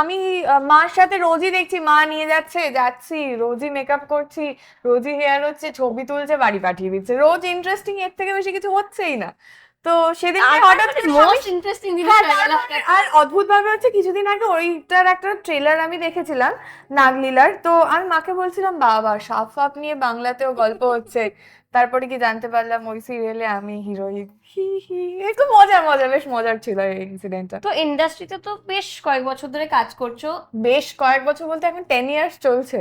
আমি মার সাথে রোজই দেখছি, মা নিয়ে যাচ্ছে, যাচ্ছি, রোজই মেকআপ করছি, রোজই হেয়ার হচ্ছে, ছবি তুলছে, বাড়ি পাঠিয়ে দিচ্ছে। রোজ ইন্টারেস্টিং এর থেকে বেশি কিছু হচ্ছেই না। তো সেদিন হঠাৎ মোস্ট ইন্টারেস্টিং জিনিস হ্যাঁ, হয়ে আর অদ্ভুত ভাবে হচ্ছে কিছুদিন আগে ওইটার একটা ট্রেলার আমি দেখেছিলাম নাগলীলার। তো আমি মাকে বলছিলাম বাবা সাপ ফাপ নিয়ে বাংলাতেও গল্প হচ্ছে। তারপরে কি জানতে পারলাম ওই সিরিয়ালে আমি হিরোইন হি হি। একটু মজা মজা বেশ মজার ছিল এই ইনসিডেন্টটা তো ইন্ডাস্ট্রিতে তো বেশ কয়েক বছর ধরে কাজ করছ। বেশ কয়েক বছর বলতে এখন টেন ইয়ার্স চলছে।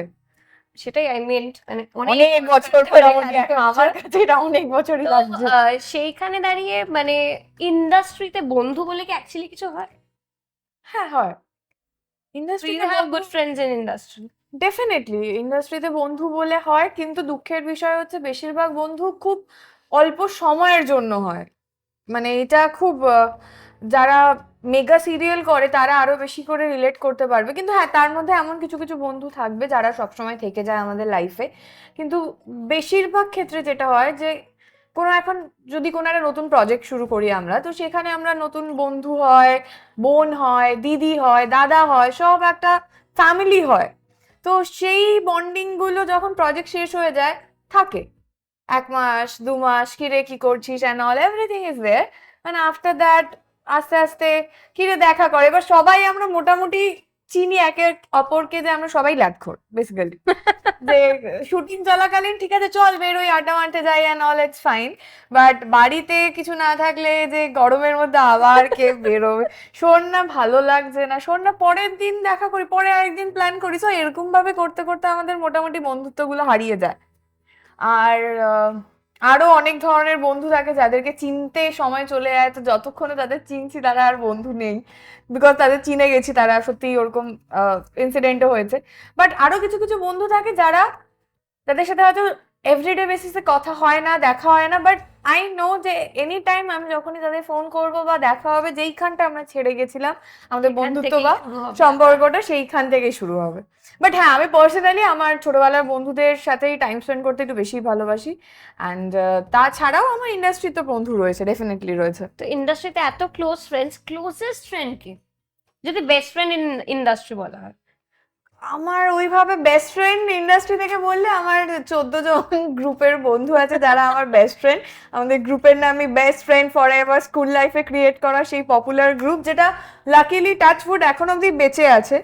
সেটাই আই মিন্ট মানে অনেক বছর। আমার কাছে এটা অনেক বছরই লাগছে সেইখানে দাঁড়িয়ে মানে ইন্ডাস্ট্রিতে বন্ধু বলে কি অ্যাকচুয়ালি কিছু হয় হ্যাঁ হয় ইন্ডাস্ট্রিতে have good friends in industry? Definitely ইন্ডাস্ট্রিতে বন্ধু বলে হয় কিন্তু দুঃখের বিষয় হচ্ছে বেশিরভাগ বন্ধু খুব অল্প সময়ের জন্য হয় মানে এটা খুব যারা মেগা সিরিয়াল করে, তারা আরও বেশি করে রিলেট করতে পারবে। কিন্তু হ্যাঁ তার মধ্যে এমন কিছু কিছু বন্ধু থাকবে যারা সবসময় থেকে যায় আমাদের লাইফে কিন্তু বেশিরভাগ ক্ষেত্রে যেটা হয় যে, কোনো এখন যদি কোনো একটা নতুন প্রজেক্ট শুরু করি আমরা, তো সেখানে আমরা নতুন বন্ধু হয়, বোন হয়, দিদি হয়, দাদা হয়, সব একটা ফ্যামিলি হয়। তো সেই বন্ডিংগুলো যখন প্রজেক্ট শেষ হয়ে যায়, থাকে। এক মাস, দু মাস কিরে কি করছিস and all everything is there মানে আফটার দ্যাট আস্তে আস্তে কিরে দেখা করে। এবার সবাই আমরা মোটামুটি চিনি একে অপরকে যে আমরা সবাই ল্যাটখোর বেসিক্যালি যে শুটিং চলাকালীন ঠিক আছে চল বেরোই আড্ডা মারতে যাই and all it's fine but বাড়িতে কিছু না থাকলে যে গরমের মধ্যে আবার কে বেরোবে? শোন না ভালো লাগছে না। শোন না পরের দিন দেখা করি পরে আরেকদিন প্ল্যান করি। তো এরকম ভাবে করতে করতে আমাদের মোটামুটি বন্ধুত্বগুলো হারিয়ে যায়। আর আরও অনেক ধরনের বন্ধু থাকে যাদেরকে চিনতে সময় চলে যায়, তো যতক্ষণে তাদের চিনছি তারা আর বন্ধু নেই। বিকজ তাদের চিনে গেছি তারা সত্যি ওরকম ইনসিডেন্টও হয়েছে। বাট আরও কিছু কিছু বন্ধু থাকে যারা, তাদের সাথে হয়তো এভরিডে বেসিসে কথা হয় না, দেখা হয় না বাট আই নো যে এনি টাইম আমি যখনই তাদের ফোন করব বা দেখা হবে যেইখানটা আমরা ছেড়ে গেছিলাম আমাদের বন্ধুত্ব বা সম্পর্কটা সেইখান থেকেই শুরু হবে। বাট হ্যাঁ আমি পার্সোনালি আমার ছোটবেলার বন্ধুদের সাথেই টাইম স্পেন্ড করতে একটু বেশি ভালোবাসি। অ্যান্ড তাছাড়াও আমার ইন্ডাস্ট্রিতে বন্ধু রয়েছে ডেফিনেটলি রয়েছে। তো ইন্ডাস্ট্রিতে এত ক্লোজ ফ্রেন্ডস ক্লোজেস্ট ফ্রেন্ড কি? যদি বেস্ট ফ্রেন্ড ইন ইন্ডাস্ট্রি বলা হয়। আমার ওইভাবে বেস্ট ফ্রেন্ড ইন্ডাস্ট্রি থেকে বললে আমার চোদ্দ জন গ্রুপের বন্ধু আছে যারা আমার বেস্ট ফ্রেন্ড আমাদের গ্রুপের নামই best friend for ever school লাইফে ক্রিয়েট করা সেই পপুলার গ্রুপ যেটা লাকিলি টাচ ফুড এখন অবধি বেঁচে আছে।